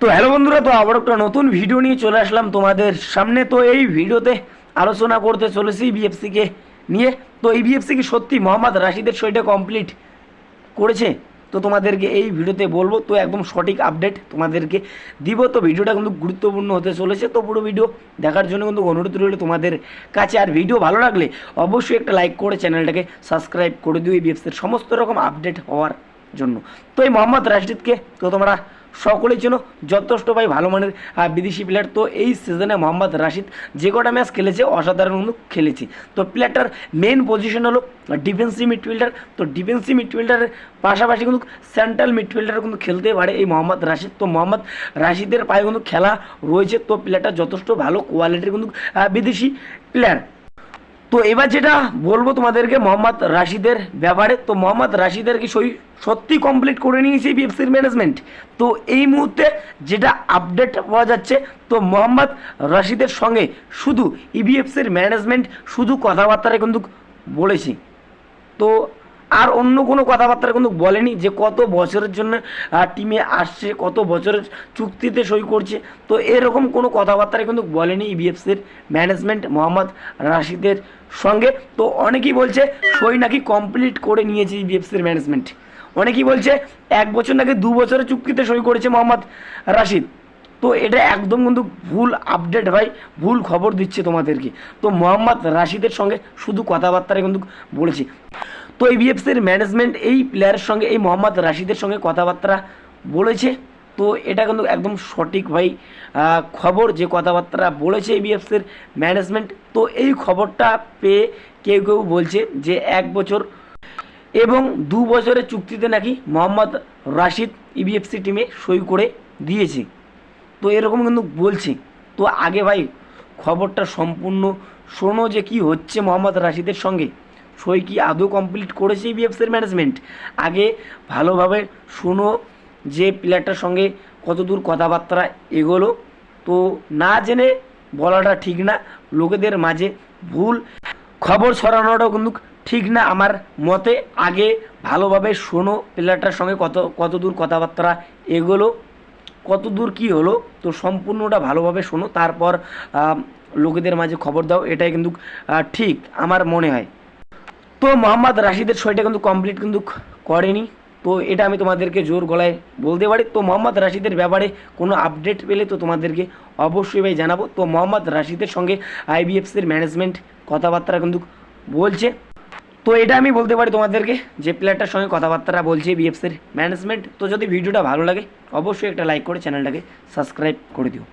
তো হ্যালো বন্ধুরা, তো আবার একটা নতুন ভিডিও নিয়ে চলে আসলাম তোমাদের সামনে। তো এই ভিডিওতে আলোচনা করতে চলেছি বিএফসিকে নিয়ে। তো এই বিএফসি কি সত্যি মোহাম্মদ রাশিদের সইটা কমপ্লিট করেছে? তো তোমাদেরকে এই ভিডিওতে বলব, তো একদম সঠিক আপডেট তোমাদেরকে দিব। তো ভিডিওটা কিন্তু গুরুত্বপূর্ণ হতে চলেছে, তো পুরো ভিডিও দেখার জন্য কিন্তু অনুরোধ রইল তোমাদের কাছে। আর ভিডিও ভালো লাগলে অবশ্যই একটা লাইক করে চ্যানেলটাকে সাবস্ক্রাইব করে দিও এই বিএফসির সমস্ত রকম আপডেট হওয়ার জন্য। তো এই মোহাম্মদ রাশিদকে তো তোমরা সকলেই চেনো যথেষ্ট ভাই ভালো মানের বিদেশি প্লেয়ার তো এই সিজনে মোহাম্মদ রাশিদ যে কটা ম্যাচ খেলেছে, অসাধারণ কিন্তু খেলেছে। তো প্লেয়ারটার মেন পজিশন হলো ডিফেন্সিভ মিডফিল্ডার তো ডিফেন্সিভ মিডফিল্ডারের পাশাপাশি কিন্তু সেন্ট্রাল মিডফিল্ডার কিন্তু খেলতে পারে এই মোহাম্মদ রাশিদ। তো মোহাম্মদ রাশিদের পায়ে কিন্তু খেলা রয়েছে, তো প্লেয়ারটা যথেষ্ট ভালো কোয়ালিটির কিন্তু বিদেশি প্লেয়ার তো এবার যেটা বলব তোমাদেরকে, মোহাম্মদ রাশিদের ব্যাপারে, তো মোহাম্মদ রাশিদের কি সই সত্যি কমপ্লিট করে নিয়েছে বিএফসির ম্যানেজমেন্ট তো এই মুহূর্তে যেটা আপডেট পাওয়া যাচ্ছে, তো মোহাম্মদ রাশিদের সঙ্গে শুধু ইবিএফসির ম্যানেজমেন্ট শুধু কথাবার্তারে কিন্তু বলেছি। তো আর অন্য কোনো কথাবার্তা কিন্তু বলেনি যে কত বছরের জন্য টিমে আসছে, কত বছরের চুক্তিতে সই করছে। তো এরকম কোনো কথাবার্তা কিন্তু বলেনি ইবিএফসির ম্যানেজমেন্ট মোহাম্মদ রাশিদের সঙ্গে। তো অনেকেই বলছে সই নাকি কমপ্লিট করে নিয়েছে ইবিএফসির ম্যানেজমেন্ট অনেকেই বলছে এক বছর নাকি দু বছরের চুক্তিতে সই করেছে মোহাম্মদ রাশিদ। তো এটা একদম কিন্তু ভুল আপডেট ভাই, ভুল খবর দিচ্ছে তোমাদেরকে। তো মোহাম্মদ রাশিদের সঙ্গে শুধু কথাবার্তায় কিন্তু বলেছি। তো বিএফসির ম্যানেজমেন্ট এই প্লেয়ারের সঙ্গে, এই মোহাম্মদ রাশিদের সঙ্গে কথাবার্তা বলেছে। তো এটা কিন্তু একদম সঠিক ভাই খবর যে কথাবার্তা বলেছে বিএফসির ম্যানেজমেন্ট তো এই খবরটা পেয়ে কেউ কেউ বলছে যে এক বছর এবং দু বছরের চুক্তিতে নাকি মোহাম্মদ রাশিদ ইবিএফসি টিমে সই করে দিয়েছে। তো এরকম কিন্তু বলছে। তো আগে ভাই খবরটা সম্পূর্ণ শোনো যে কি হচ্ছে মোহাম্মদ রাশিদের সঙ্গে। সই কি আদৌ কমপ্লিট করেছে বিএফসির ম্যানেজমেন্ট আগে ভালোভাবে শোনো যে প্লেয়ারটার সঙ্গে কতদূর কথাবার্তা এগোলো। তো না জেনে বলাটা ঠিক না, লোকেদের মাঝে ভুল খবর ছড়ানোটাও কিন্তু ঠিক না আমার মতে। আগে ভালোভাবে শোনো প্লেয়ারটার সঙ্গে কত, কতদূর কথাবার্তা এগোলো কত দূর কী হলো, তো সম্পূর্ণটা ভালোভাবে শোনো। তারপর লোকেদের মাঝে খবর দাও, এটাই কিন্তু ঠিক আমার মনে হয়। তো মোহাম্মদ রাশিদের ছয়টা কিন্তু কমপ্লিট কিন্তু করেনি। তো এটা আমি তোমাদেরকে জোর গলায় বলতে পারি। তো মোহাম্মদ রাশিদের ব্যাপারে কোনো আপডেট পেলে তো তোমাদেরকে অবশ্যই ভাই জানাব। তো মোহাম্মদ রাশিদের সঙ্গে আইবিএফসির ম্যানেজমেন্ট কথাবার্তা কিন্তু বলছে। তো এটা আমি বলতে পারি তোমাদেরকে, যে প্লেয়ারটার সঙ্গে কথাবার্তা বলছে বিএফসির ম্যানেজমেন্ট তো যদি ভিডিওটা ভালো লাগে, অবশ্যই একটা লাইক করে চ্যানেলটাকে সাবস্ক্রাইব করে দিও।